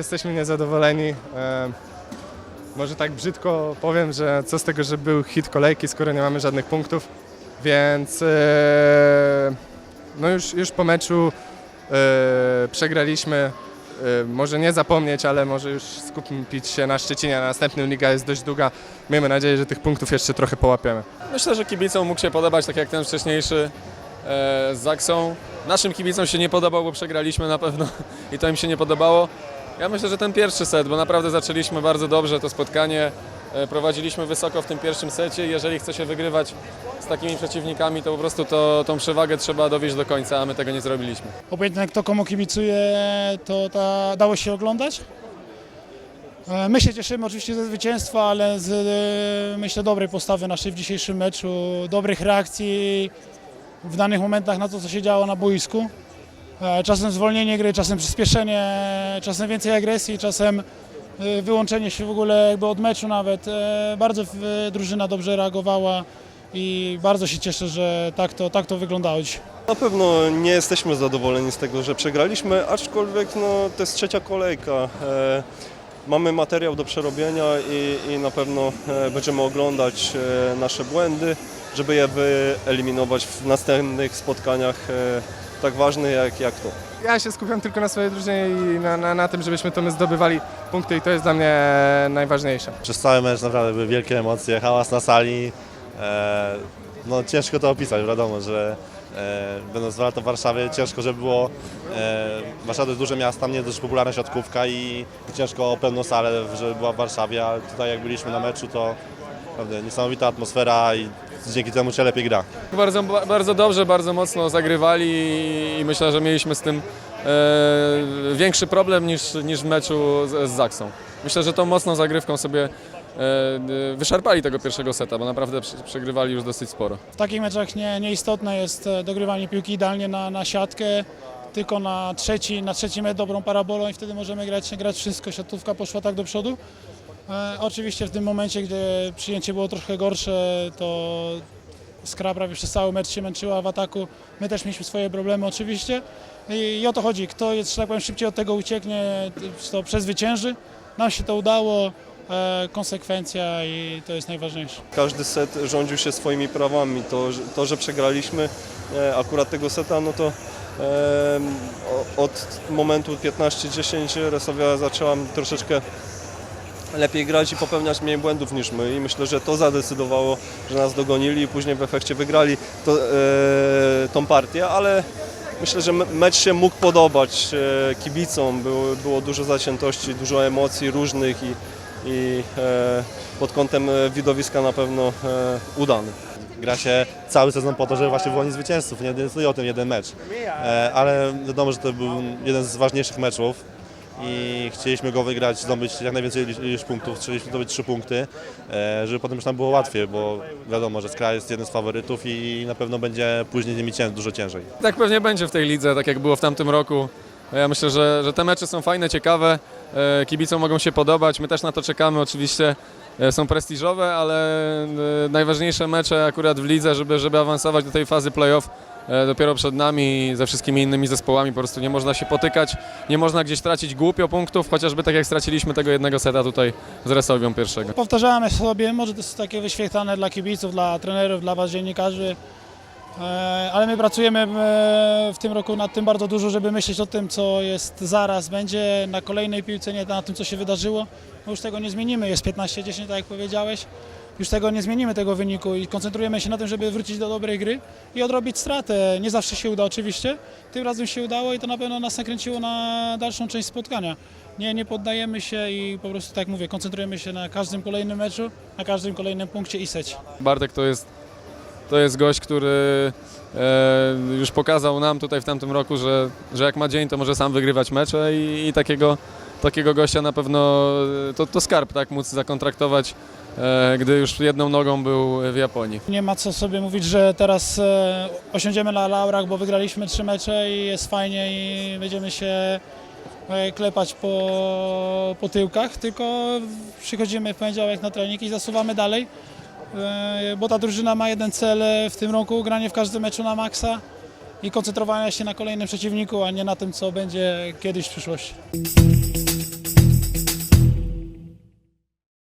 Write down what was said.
jesteśmy niezadowoleni. E, może tak brzydko powiem, że co z tego, że był hit kolejki, skoro nie mamy żadnych punktów. Więc e, no już, już po meczu e, przegraliśmy. Może nie zapomnieć, ale może już skupić się na Szczecinie. Na następnym liga jest dość długa. Miejmy nadzieję, że tych punktów jeszcze trochę połapiemy. Myślę, że kibicom mógł się podobać, tak jak ten wcześniejszy z Zaksą. Naszym kibicom się nie podobał, bo przegraliśmy na pewno i to im się nie podobało. Ja myślę, że ten pierwszy set, bo naprawdę zaczęliśmy bardzo dobrze to spotkanie. E, prowadziliśmy wysoko w tym pierwszym secie. Jeżeli chce się wygrywać z takimi przeciwnikami, to po prostu to, tą przewagę trzeba dowieść do końca, a my tego nie zrobiliśmy. Obojętnie kto komu kibicuje, to ta, dało się oglądać. E, My się cieszymy oczywiście ze zwycięstwa, ale z e, myślę dobrej postawy naszej w dzisiejszym meczu, dobrych reakcji w danych momentach na to, co się działo na boisku. E, Czasem zwolnienie gry, czasem przyspieszenie, czasem więcej agresji, czasem e, wyłączenie się w ogóle jakby od meczu nawet. E, Bardzo drużyna dobrze reagowała i bardzo się cieszę, że tak to, tak to wyglądało dzisiaj. Na pewno nie jesteśmy zadowoleni z tego, że przegraliśmy, aczkolwiek no, to jest trzecia kolejka. Mamy materiał do przerobienia i, i na pewno będziemy oglądać nasze błędy, żeby je wyeliminować w następnych spotkaniach tak ważnych jak, jak to. Ja się skupiam tylko na swojej drużynie i na, na, na tym, żebyśmy to my zdobywali punkty i to jest dla mnie najważniejsze. Przez cały mecz naprawdę były wielkie emocje, hałas na sali. E, no ciężko to opisać, wiadomo, że e, będąc dwa lata w Warszawie, ciężko, żeby było. E, Warszawa to jest duże miasto, nie dość popularna siatkówka i ciężko o pełną salę, żeby była w Warszawie, ale tutaj jak byliśmy na meczu, to naprawdę niesamowita atmosfera i dzięki temu się lepiej gra. Bardzo, bardzo dobrze, bardzo mocno zagrywali i myślę, że mieliśmy z tym e, większy problem niż, niż w meczu z, z Zaksą. Myślę, że tą mocną zagrywką sobie e, e, wyszarpali tego pierwszego seta, bo naprawdę przegrywali już dosyć sporo. W takich meczach nie, nieistotne jest e, dogrywanie piłki idealnie na, na siatkę, tylko na trzeci, na trzeci metr dobrą parabolą i wtedy możemy grać, grać wszystko, siatówka poszła tak do przodu. E, oczywiście w tym momencie, gdy przyjęcie było trochę gorsze, to Skra prawie przez cały mecz się męczyła w ataku. My też mieliśmy swoje problemy oczywiście i, i o to chodzi, kto jest, tak powiem, szybciej od tego ucieknie, to przezwycięży. Nam się to udało, e, konsekwencja i to jest najważniejsze. Każdy set rządził się swoimi prawami. To, to że przegraliśmy e, akurat tego seta, no to od momentu 15-10 Resowia zaczęła troszeczkę lepiej grać i popełniać mniej błędów niż my i myślę, że to zadecydowało, że nas dogonili i później w efekcie wygrali to, e, tą partię, ale myślę, że me- mecz się mógł podobać e, kibicom, było, było dużo zaciętości, dużo emocji różnych i, i e, pod kątem e, widowiska na pewno e, udany. Gra się cały sezon po to, żeby właśnie wyłonić zwycięzców, nie decyduje o tym jeden mecz. E, ale wiadomo, że to był jeden z ważniejszych meczów i chcieliśmy go wygrać, zdobyć jak najwięcej ilość punktów, chcieliśmy zdobyć trzy punkty, e, żeby potem już nam było łatwiej, bo wiadomo, że Skra jest jeden z faworytów i na pewno będzie później z nimi cię, dużo ciężej. Tak pewnie będzie w tej lidze, tak jak było w tamtym roku. Ja myślę, że, że te mecze są fajne, ciekawe, e, kibicom mogą się podobać, my też na to czekamy oczywiście. e, Są prestiżowe, ale najważniejsze mecze akurat w lidze, żeby, żeby awansować do tej fazy playoff dopiero przed nami ze wszystkimi innymi zespołami. Po prostu nie można się potykać, nie można gdzieś tracić głupio punktów, chociażby tak jak straciliśmy tego jednego seta tutaj z Resowią pierwszego. Powtarzamy sobie, może to jest takie wyświetlane dla kibiców, dla trenerów, dla was dziennikarzy, e, ale my pracujemy e, w tym roku nad tym bardzo dużo, żeby myśleć o tym, co jest zaraz, będzie na kolejnej piłce, nie na tym, co się wydarzyło. Bo już tego nie zmienimy, jest 15-10, tak jak powiedziałeś. Już tego nie zmienimy, tego wyniku i koncentrujemy się na tym, żeby wrócić do dobrej gry i odrobić stratę. Nie zawsze się uda oczywiście, tym razem się udało i to na pewno nas nakręciło na dalszą część spotkania. Nie, nie poddajemy się i po prostu, tak mówię, koncentrujemy się na każdym kolejnym meczu, na każdym kolejnym punkcie i secie. Bartek to jest, to jest gość, który e, już pokazał nam tutaj w tamtym roku, że, że jak ma dzień, to może sam wygrywać mecze i, i takiego, takiego gościa na pewno e, to, to skarb, tak, móc zakontraktować, gdy już jedną nogą był w Japonii. Nie ma co sobie mówić, że teraz e, osiądziemy na laurach, bo wygraliśmy trzy mecze i jest fajnie i będziemy się e, klepać po, po tyłkach, tylko przychodzimy w poniedziałek na trening i zasuwamy dalej, e, bo ta drużyna ma jeden cel w tym roku, granie w każdym meczu na maksa i koncentrowanie się na kolejnym przeciwniku, a nie na tym, co będzie kiedyś w przyszłości.